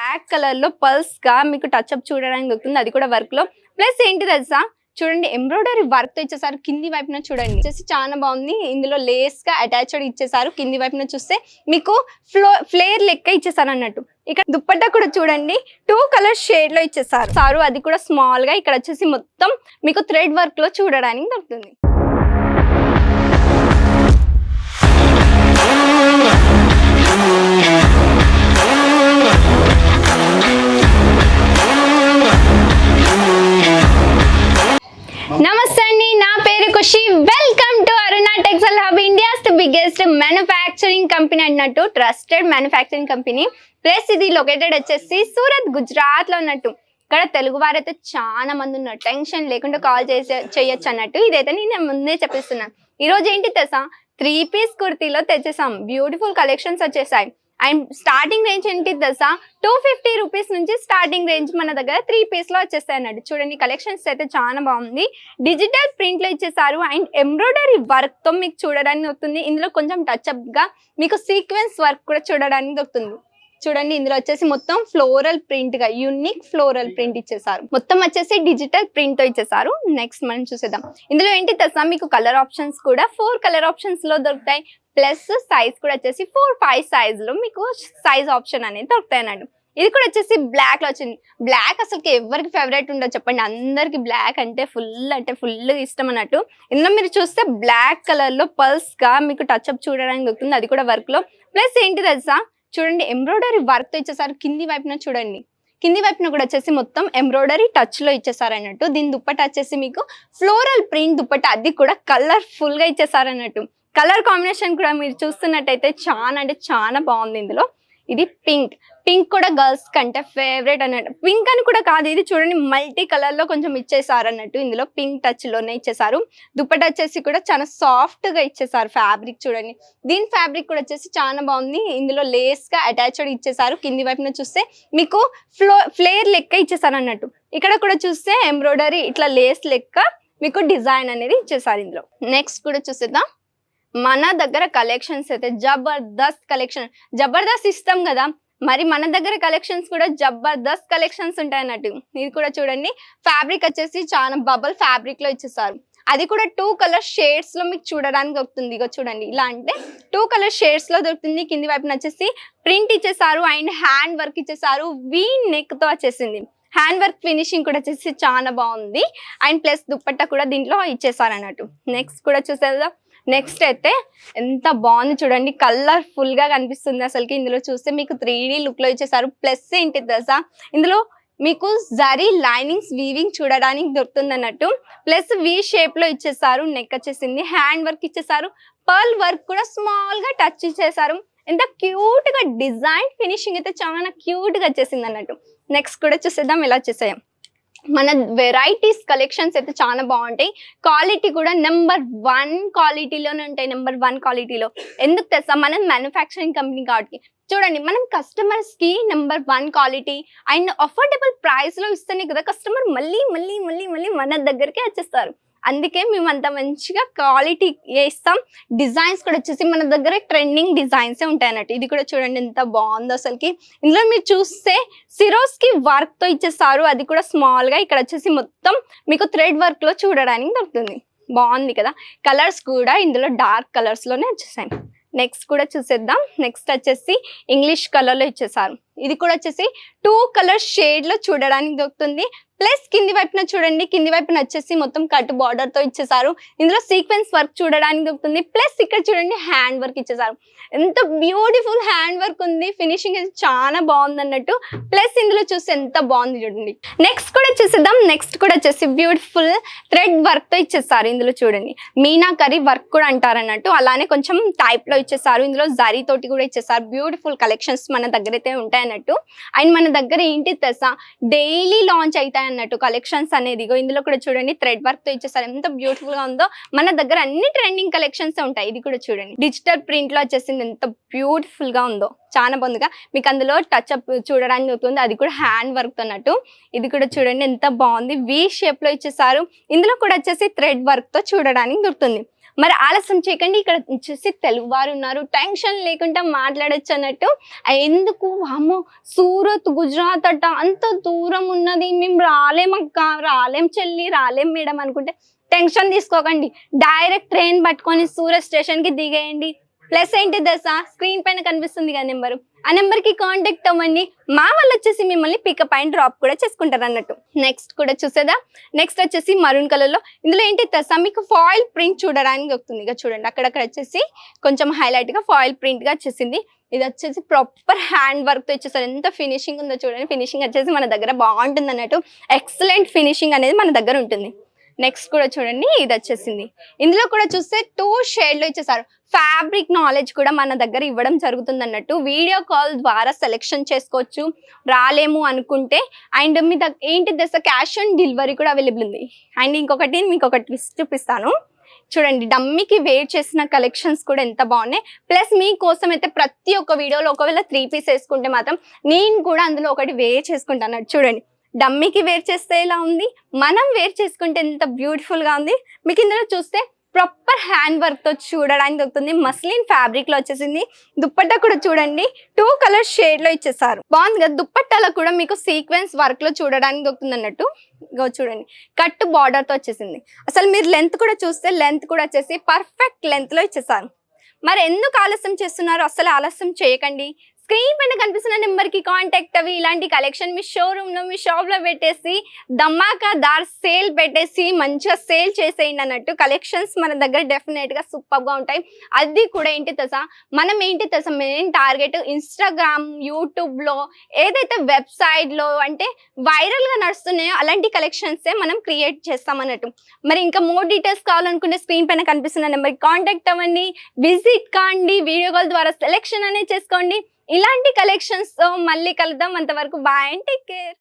Black కలర్లో పల్స్గా మీకు touch up చూడడానికి దొరుకుతుంది. అది కూడా వర్క్లో. ప్లస్ ఏంటి తెలుసా? చూడండి ఎంబ్రాయిడరీ వర్క్తో ఇచ్చేసారు. కింది వైపున చూడండి. వచ్చేసి చాలా బాగుంది. ఇందులో లేస్గా అటాచ్డ్ ఇచ్చేసారు. కింది వైపున చూస్తే మీకు ఫ్లో ఫ్లేర్ లెక్క ఇచ్చేసారు అన్నట్టు. ఇక్కడ దుప్పట్టా కూడా చూడండి. టూ కలర్ షేడ్లో ఇచ్చేసారు. సారు అది కూడా స్మాల్గా. ఇక్కడ వచ్చేసి మొత్తం మీకు థ్రెడ్ వర్క్లో చూడడానికి దొరుకుతుంది. India's India's biggest manufacturing company అన్నట్టు ట్రస్టెడ్ మ్యానుఫ్యాక్చరింగ్ కంపెనీ. ప్లస్ ఇది లొకేటెడ్ వచ్చేసి సూరత్ గుజరాత్లో ఉన్నట్టు. ఇక్కడ తెలుగు వారైతే చాలా మంది ఉన్నారు. టెన్షన్ లేకుండా కాల్ చేసే చేయొచ్చు అన్నట్టు. ఇదైతే నేను ముందే చెప్పిస్తున్నాను. ఈ రోజు ఏంటి తెసా త్రీ పీస్ కుర్తీలో తెచ్చేసాం. బ్యూటిఫుల్ కలెక్షన్స్ వచ్చేసాయి. అండ్ స్టార్టింగ్ రేంజ్ ఏంటి తెలుసా? టూ ఫిఫ్టీ రూపీస్ నుంచి స్టార్టింగ్ రేంజ్ మన దగ్గర త్రీ పీస్లో వచ్చేస్తాయి అన్నట్టు చూడండి కలెక్షన్స్ అయితే చాలా బాగుంది. డిజిటల్ ప్రింట్లో ఇచ్చేసారు అండ్ ఎంబ్రాయిడరీ వర్క్తో మీకు చూడడానికి దొరుకుతుంది. ఇందులో కొంచెం టచ్ అప్గా మీకు సీక్వెన్స్ వర్క్ కూడా చూడడానికి దొరుకుతుంది. చూడండి ఇందులో వచ్చేసి మొత్తం ఫ్లోరల్ ప్రింట్గా యూనిక్ ఫ్లోరల్ ప్రింట్ ఇచ్చేసారు. మొత్తం వచ్చేసి డిజిటల్ ప్రింట్తో ఇచ్చేసారు. నెక్స్ట్ మనం చూసేద్దాం. ఇందులో ఏంటి తెసా మీకు కలర్ ఆప్షన్స్ కూడా ఫోర్ కలర్ ఆప్షన్స్లో దొరుకుతాయి. ప్లస్ సైజ్ కూడా వచ్చేసి ఫోర్ ఫైవ్ సైజ్లో మీకు సైజ్ ఆప్షన్ అనేది దొరుకుతాయి అన్నట్టు ఇది కూడా వచ్చేసి బ్లాక్లో వచ్చింది. బ్లాక్ అసలు ఎవరికి ఫేవరెట్ ఉండదు చెప్పండి. అందరికి బ్లాక్ అంటే ఫుల్ అంటే ఫుల్ ఇష్టం అన్నట్టు. ఇందులో మీరు చూస్తే బ్లాక్ కలర్లో పల్స్గా మీకు టచ్ అప్ చూడడానికి దొరుకుతుంది. అది కూడా వర్క్లో ప్లస్ ఏంటి తెలుసా? చూడండి ఎంబ్రాయిడరీ వర్క్ ఇచ్చేసారు కింది వైపున చూడండి. కింది వైపున కూడా వచ్చేసి మొత్తం ఎంబ్రాయిడరీ టచ్లో ఇచ్చేసారు అన్నట్టు. దీని దుప్పట వచ్చేసి మీకు ఫ్లోరల్ ప్రింట్ దుప్పట అది కూడా కలర్ఫుల్గా ఇచ్చేసారు అన్నట్టు. కలర్ కాంబినేషన్ కూడా మీరు చూస్తున్నట్టయితే చాలా అంటే చాలా బాగుంది ఇందులో. ఇది పింక్. పింక్ కూడా గర్ల్స్ కంటే ఫేవరెట్ అన్నట్టు. పింక్ అని కూడా కాదు ఇది చూడండి మల్టీ కలర్లో కొంచెం ఇచ్చేసారు అన్నట్టు ఇందులో పింక్ టచ్లోనే ఇచ్చేసారు. దుప్పట వచ్చేసి కూడా చాలా సాఫ్ట్గా ఇచ్చేసారు ఫ్యాబ్రిక్ చూడండి. దీని ఫ్యాబ్రిక్ కూడా వచ్చేసి చాలా బాగుంది. ఇందులో లేస్గా అటాచ్డ్ ఇచ్చేసారు. కింది వైపున చూస్తే మీకు ఫ్లో ఫ్లేర్ లెక్క ఇచ్చేసారు అన్నట్టు. ఇక్కడ కూడా చూస్తే ఎంబ్రాయిడరీ ఇట్లా లేస్ లెక్క మీకు డిజైన్ అనేది ఇచ్చేసారు ఇందులో. నెక్స్ట్ కూడా చూసేద్దాం. మన దగ్గర కలెక్షన్స్ అయితే జబర్దస్త్ కలెక్షన్ జబర్దస్త్ ఇస్తాం కదా. మరి మన దగ్గర కలెక్షన్స్ కూడా జబర్దస్త్ కలెక్షన్స్ ఉంటాయి అన్నట్టు. ఇది కూడా చూడండి. ఫ్యాబ్రిక్ వచ్చేసి చాలా బబుల్ ఫ్యాబ్రిక్లో ఇచ్చేసారు. అది కూడా టూ కలర్ షేడ్స్లో మీకు చూడడానికి దొరుకుతుంది. ఇక చూడండి. ఇలా అంటే టూ కలర్ షేడ్స్లో దొరుకుతుంది. కింది వైపున వచ్చేసి ప్రింట్ ఇచ్చేసారు అండ్ హ్యాండ్ వర్క్ ఇచ్చేసారు. వీ నెక్తో వచ్చేసింది. హ్యాండ్ వర్క్ ఫినిషింగ్ కూడా వచ్చేసి చాలా బాగుంది. అండ్ ప్లస్ దుప్పట్టా కూడా దీంట్లో ఇచ్చేసారు అన్నట్టు. నెక్స్ట్ కూడా చూసేదా నెక్స్ట్ అయితే ఎంత బాగుంది చూడండి. కలర్ఫుల్గా కనిపిస్తుంది అసలుకి. ఇందులో చూస్తే మీకు త్రీ లుక్లో ఇచ్చేసారు. ప్లస్ ఏంటి దశ ఇందులో మీకు జరీ లైనింగ్స్ వీవింగ్ చూడడానికి దొరుకుతుంది అన్నట్టు. ప్లస్ వి షేప్లో ఇచ్చేసారు. నెక్ వచ్చేసింది. హ్యాండ్ వర్క్ ఇచ్చేసారు. పర్ల్ వర్క్ కూడా స్మాల్గా టచ్ ఇచ్చేసారు. ఎంత క్యూట్గా డిజైన్ ఫినిషింగ్ అయితే చాలా క్యూట్గా వచ్చేసింది అన్నట్టు. నెక్స్ట్ కూడా చూసేద్దాం. ఇలా వచ్చేసాయి. మన వెరైటీస్ కలెక్షన్స్ అయితే చాలా బాగుంటాయి. క్వాలిటీ కూడా నెంబర్ వన్ క్వాలిటీలోనే ఉంటాయి నెంబర్ వన్ క్వాలిటీలో ఎందుకు తెస్తా మనం మ్యానుఫ్యాక్చరింగ్ కంపెనీ కాబట్టి. చూడండి మనం కస్టమర్స్కి number one quality and affordable ప్రైస్లో ఇస్తేనే కదా కస్టమర్ మళ్ళీ మళ్ళీ మళ్ళీ మళ్ళీ మన దగ్గరికి వచ్చేస్తారు. అందుకే మేము అంత మంచిగా క్వాలిటీ వేస్తాం. డిజైన్స్ కూడా వచ్చేసి మన దగ్గర ట్రెండింగ్ డిజైన్సే ఉంటాయి అన్నట్టు ఇది కూడా చూడండి ఎంత బాగుందో అసలుకి. ఇందులో మీరు చూస్తే సిరోస్కి వర్క్తో ఇచ్చేస్తారు అది కూడా స్మాల్గా ఇక్కడ వచ్చేసి మొత్తం మీకు థ్రెడ్ వర్క్లో చూడడానికి దొరుకుతుంది. బాగుంది కదా? కలర్స్ కూడా ఇందులో డార్క్ కలర్స్లోనే వచ్చేసాయి. నెక్స్ట్ కూడా చూసేద్దాం. నెక్స్ట్ వచ్చేసి ఇంగ్లీష్ కలర్లో ఇచ్చేసారు. ఇది కూడా వచ్చేసి టూ కలర్ షేడ్లో చూడడానికి దొరుకుతుంది. ప్లస్ కింది వైపున చూడండి కింది వైపున వచ్చేసి మొత్తం కట్ బార్డర్తో ఇచ్చేసారు. ఇందులో సీక్వెన్స్ వర్క్ చూడడానికి దొరుకుతుంది. ప్లస్ ఇక్కడ చూడండి హ్యాండ్ వర్క్ ఇచ్చేసారు. ఎంత బ్యూటిఫుల్ హ్యాండ్ వర్క్ ఉంది. ఫినిషింగ్ అయితే చాలా బాగుంది అన్నట్టు. ప్లస్ ఇందులో చూసి ఎంత బాగుంది చూడండి. నెక్స్ట్ కూడా చూసేద్దాం. నెక్స్ట్ కూడా వచ్చేసి బ్యూటిఫుల్ థ్రెడ్ వర్క్తో ఇచ్చేసారు ఇందులో చూడండి. మీనాకరి వర్క్ కూడా అంటారు అన్నట్టు. అలానే కొంచెం టైప్లో ఇచ్చేసారు. ఇందులో జరీ తోటి కూడా ఇచ్చేసారు. బ్యూటిఫుల్ కలెక్షన్స్ మన దగ్గర అయితే ఉంటాయి అన్నట్టు. అండ్ మన దగ్గర ఏంటి తెసా? డైలీ లాంచ్ అవుతాయి అన్నట్టు కలెక్షన్స్ అనేది. ఇగో ఇందులో కూడా చూడండి థ్రెడ్ వర్క్తో ఇచ్చేసారు ఎంత బ్యూటిఫుల్గా ఉందో. మన దగ్గర అన్ని ట్రెండింగ్ కలెక్షన్స్ ఉంటాయి. ఇది కూడా చూడండి. డిజిటల్ ప్రింట్లో వచ్చేసింది ఎంత బ్యూటిఫుల్గా ఉందో. చాలా బాగుందిగా. మీకు అందులో టచ్ అప్ చూడడానికి దొరుకుతుంది. అది కూడా హ్యాండ్ వర్క్ అన్నట్టు. ఇది కూడా చూడండి ఎంత బాగుంది. వి షేప్లో ఇచ్చేసారు. ఇందులో కూడా వచ్చేసి థ్రెడ్ వర్క్తో చూడడానికి దొరుకుతుంది. మరి ఆలస్యం చేయకండి ఇక్కడ వచ్చేసి తెలుగువారు ఉన్నారు టెన్షన్ లేకుండా మాట్లాడచ్చు అన్నట్టు. ఎందుకు? అమ్మో సూరత్ గుజరాత్ అట అంత దూరం ఉన్నది. మేము రాలేమక్క రాలేం చెల్లి రాలేం మేడం అనుకుంటే టెన్షన్ తీసుకోకండి. డైరెక్ట్ ట్రైన్ పట్టుకొని సూరత్ స్టేషన్కి దిగేయండి. ప్లస్ ఏంటి దశ? స్క్రీన్ పైన కనిపిస్తుంది కదా నెంబర్. ఆ నెంబర్కి కాంటాక్ట్ అవ్వండి. మా వాళ్ళు వచ్చేసి మిమ్మల్ని పికప్ అండ్ డ్రాప్ కూడా చేసుకుంటారు అన్నట్టు. నెక్స్ట్ కూడా చూసేదా? నెక్స్ట్ వచ్చేసి మరూన్ కలర్లో ఇందులో ఏంటి తెలుసా మీకు ఫాయిల్ ప్రింట్ చూడడానికి వస్తుంది. ఇక చూడండి అక్కడక్కడ వచ్చేసి కొంచెం హైలైట్గా ఫాయిల్ ప్రింట్గా వచ్చేసింది. ఇది వచ్చేసి ప్రాపర్ హ్యాండ్ వర్క్తో ఎంత ఫినిషింగ్ ఉందో చూడండి. ఫినిషింగ్ వచ్చేసి మన దగ్గర బాగుంటుంది అన్నట్టు. ఎక్సలెంట్ ఫినిషింగ్ అనేది మన దగ్గర ఉంటుంది. నెక్స్ట్ కూడా చూడండి ఇది వచ్చేసింది. ఇందులో కూడా చూస్తే టూ షేడ్లో ఇచ్చేసారు. ఫ్యాబ్రిక్ నాలెడ్జ్ కూడా మన దగ్గర ఇవ్వడం జరుగుతుంది అన్నట్టు వీడియో కాల్ ద్వారా సెలెక్షన్ చేసుకోవచ్చు. రాలేము అనుకుంటే అండ్ మీ దగ్గ ఏంటి దశ? క్యాష్ ఆన్ డెలివరీ కూడా అవైలబుల్ ఉంది. అండ్ ఇంకొకటి మీకు ఒక ట్విస్ట్ చూపిస్తాను. చూడండి డమ్మీకి వేర్ చేసిన కలెక్షన్స్ కూడా ఎంత బాగున్నాయి. ప్లస్ మీకోసం అయితే ప్రతి ఒక్క వీడియోలో ఒకవేళ త్రీ పీస్ వేసుకుంటే మాత్రం నేను కూడా అందులో ఒకటి వేర్ చేసుకుంటాను. చూడండి డమ్మీకి వేర్ చేస్తే ఎలా ఉంది? మనం వేర్ చేసుకుంటే ఎంత బ్యూటిఫుల్గా ఉంది? మీకు ఇందులో చూస్తే ప్రాపర్ హ్యాండ్ వర్క్తో చూడడానికి దొరుకుతుంది. మస్లిన్ ఫ్యాబ్రిక్లో వచ్చేసింది. దుప్పట్టా కూడా చూడండి. టూ కలర్ షేడ్లో ఇచ్చేసారు. బాగుంది కదా? దుప్పట్టాలో కూడా మీకు సీక్వెన్స్ వర్క్లో చూడడానికి దొరుకుతుంది అన్నట్టు. చూడండి. కట్ బార్డర్తో వచ్చేసింది. అసలు మీరు లెంత్ కూడా చూస్తే లెంత్ కూడా వచ్చేసి పర్ఫెక్ట్ లెంత్లో ఇచ్చేసారు. మరి ఎందుకు ఆలస్యం చేస్తున్నారు? అసలు ఆలస్యం చేయకండి. స్క్రీన్ పైన కనిపిస్తున్న నెంబర్కి కాంటాక్ట్ అవి ఇలాంటి కలెక్షన్ మీ షోరూమ్లో మీ షాప్లో పెట్టేసి దమ్మాకా దార్ సేల్ పెట్టేసి మంచిగా సేల్ చేసేయండి అన్నట్టు కలెక్షన్స్ మన దగ్గర డెఫినెట్గా సూపర్గా ఉంటాయి. అది కూడా ఏంటి తెలుసా? మనం ఏంటి తెలుసా? మెయిన్ టార్గెట్ ఇన్స్టాగ్రామ్ యూట్యూబ్లో ఏదైతే వెబ్సైట్లో అంటే వైరల్గా నడుస్తున్నాయో అలాంటి కలెక్షన్స్ మనం క్రియేట్ చేస్తాం అన్నట్టు. మరి ఇంకా మోర్ డీటెయిల్స్ కావాలనుకుంటే స్క్రీన్ పైన కనిపిస్తున్న నెంబర్ కాంటాక్ట్ అవ్వండి. విజిట్ కాండి. వీడియో కాల్ ద్వారా సెలెక్షన్ అనేది చేసుకోండి. ఇలాంటి కలెక్షన్స్తో మళ్ళీ కలుద్దాం. అంతవరకు బాయ్ అండ్ టేక్ కేర్